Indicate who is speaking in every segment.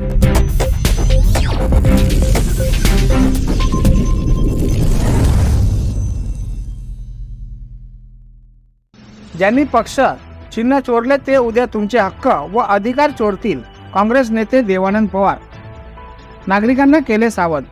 Speaker 1: ज्यांनी पक्ष चिन्ह चोरले ते उद्या तुमचे हक्क व अधिकार चोरतील काँग्रेस नेते देवानंद पवार. नागरिकांना केले सावध.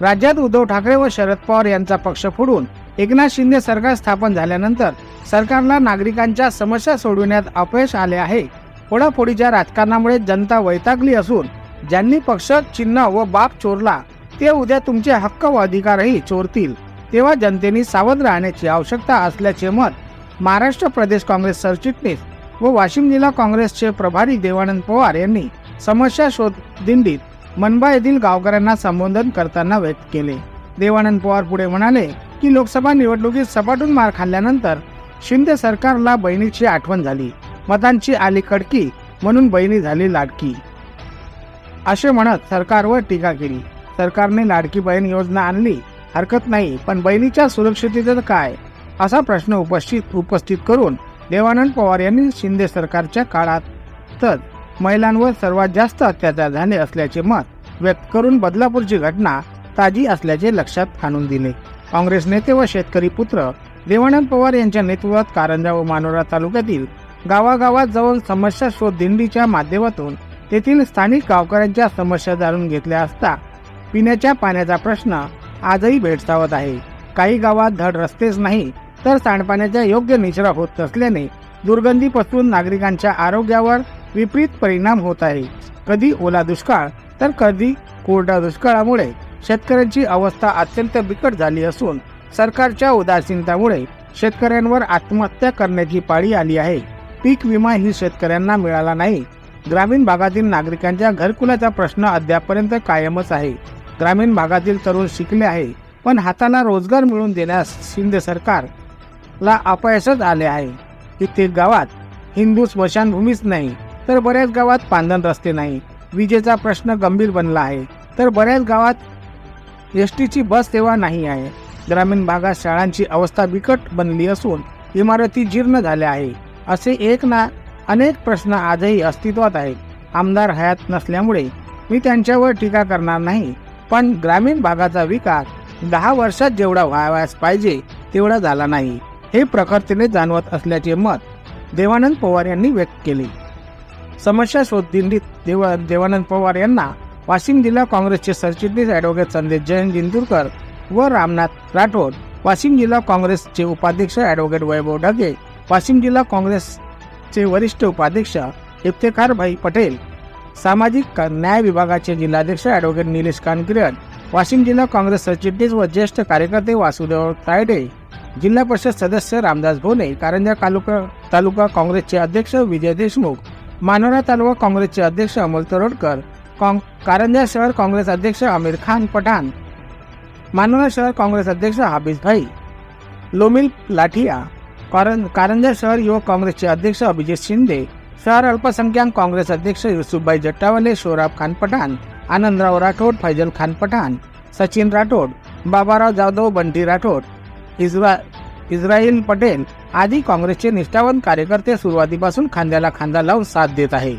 Speaker 1: राज्यात उद्धव ठाकरे व शरद पवार यांचा पक्ष फोडून एकनाथ शिंदे सरकार स्थापन झाल्यानंतर सरकारला नागरिकांच्या समस्या सोडविण्यात अपयश आले आहे. फोडाफोडीच्या राजकारणामुळे जनता वैतागली असून ज्यांनी पक्ष चिन्ह व बाप चोरला ते उद्या तुमचे हक्क व अधिकारही चोरतील. तेव्हा जनतेने सावध राहण्याची आवश्यकता असल्याचे मत महाराष्ट्र प्रदेश काँग्रेस सरचिटणीस व वाशिम जिल्हा काँग्रेसचे प्रभारी देवानंद पवार यांनी समस्या शोध दिंडीत मनबा येथील गावकऱ्यांना संबोधन करताना व्यक्त केले. देवानंद पवार पुढे म्हणाले की लोकसभा निवडणुकीत सपाटून मार खाल्ल्यानंतर शिंदे सरकारला बहिणीची आठवण झाली. मतांची आली कडकी म्हणून बहिणी झाली लाडकी. असे म्हणत सरकारवर टीका केली. सरकारने लाडकी बहीण योजना आणली. हरकत नाही पण बहिणीच्या सुरक्षिततेचं काय? असा प्रश्न उपस्थित उपस्थित करून देवानंद पवार यांनी शिंदे सरकारच्या काळात तर महिलांवर सर्वात जास्त अत्याचार झाले असल्याचे मत व्यक्त करून बदलापूरची घटना ताजी असल्याचे लक्षात आणून दिले. काँग्रेस नेते व शेतकरी पुत्र देवानंद पवार यांच्या नेतृत्वात कारंजा व मानोरा तालुक्यातील गावागावात जाऊन समस्या शोध दिंडीच्या माध्यमातून तेथील स्थानिक गावकऱ्यांच्या समस्या जाणून घेतल्या असता पिण्याच्या पाण्याचा प्रश्न आजही भेडसावत आहे. काही गावात धड रस्तेच नाही तर सांडपाण्याचा योग्य निचरा होत नसल्याने दुर्गंधीपासून नागरिकांच्या आरोग्यावर विपरीत परिणाम होत आहे. कधी ओला दुष्काळ तर कधी कोरडा दुष्काळामुळे शेतकऱ्यांची अवस्था अत्यंत बिकट झाली असून सरकारच्या उदासीनतामुळे शेतकऱ्यांवर आत्महत्या करण्याची पाळी आली आहे. पीक विमा ही शेतकऱ्यांना मिळाला नाही ग्रामीण भागातील नागरिकांच्या घरकुलाचा प्रश्न अद्यापर्यंत कायमच आहे. ग्रामीण भागातील तरुण शिकले आहे पण हाताला रोजगार मिळवून देण्यास शिंदे सरकारला अपयशच आले आहे. कित्येक गावात हिंदू स्मशानभूमीच नाही तर बऱ्याच गावात पांदन रस्ते नाही. विजेचा प्रश्न गंभीर बनला आहे तर बऱ्याच गावात एस टीची बस सेवा नाही आहे. ग्रामीण भागात शाळांची अवस्था बिकट बनली असून इमारती जीर्ण झाल्या आहे असे एक ना अनेक प्रश्न आजही अस्तित्वात आहेत. आमदार हयात नसल्यामुळे मी त्यांच्यावर टीका करणार नाही पण ग्रामीण भागाचा विकास दहा वर्षात जेवढा व्हावयास पाहिजे तेवढा झाला नाही हे प्रखरतेने जाणवत असल्याचे मत देवानंद पवार यांनी व्यक्त केले. समस्या शोध दिंडीत देव देवानंद पवार यांना वाशिम जिल्हा काँग्रेसचे सरचिटणीस ॲडव्होकेट संदेश जयंत जिंतूरकर व रामनाथ राठोड वाशिम जिल्हा काँग्रेसचे उपाध्यक्ष ॲडव्होकेट वैभव ढगे वाशिम जिल्हा काँग्रेस चे वरिष्ठ उपाध्यक्ष इफ्तेकारभाई पटेल सामाजिक न्याय विभागाचे जिल्हाध्यक्ष ॲडव्होकेट निलेश कानकिरण वाशिम जिल्हा काँग्रेस सरचिटणीस व ज्येष्ठ कार्यकर्ते वासुदेव तायडे जिल्हा परिषद सदस्य रामदास भोने कारंजा तालुका तालुका काँग्रेसचे अध्यक्ष विजय देशमुख मानोरा तालुका काँग्रेसचे अध्यक्ष अमोल तरोडकर काँग कारंजा शहर काँग्रेस अध्यक्ष आमिर खान पठाण मानोरा शहर काँग्रेस अध्यक्ष हाबीज भाई लोमिल लाठिया कारं कारंजा शहर युवक काँग्रेसचे अध्यक्ष अभिजित शिंदे शहर अल्पसंख्याक काँग्रेस अध्यक्ष युसुफभाई जट्टावले शोराब खान पठाण आनंदराव राठोड फैजल खान पठाण सचिन राठोड बाबाराव जाधव बंटी राठोड इस्रा इस्राईल पटेल आदी काँग्रेसचे निष्ठावंत कार्यकर्ते सुरुवातीपासून खांद्याला खांदा लावून साथ देत आहे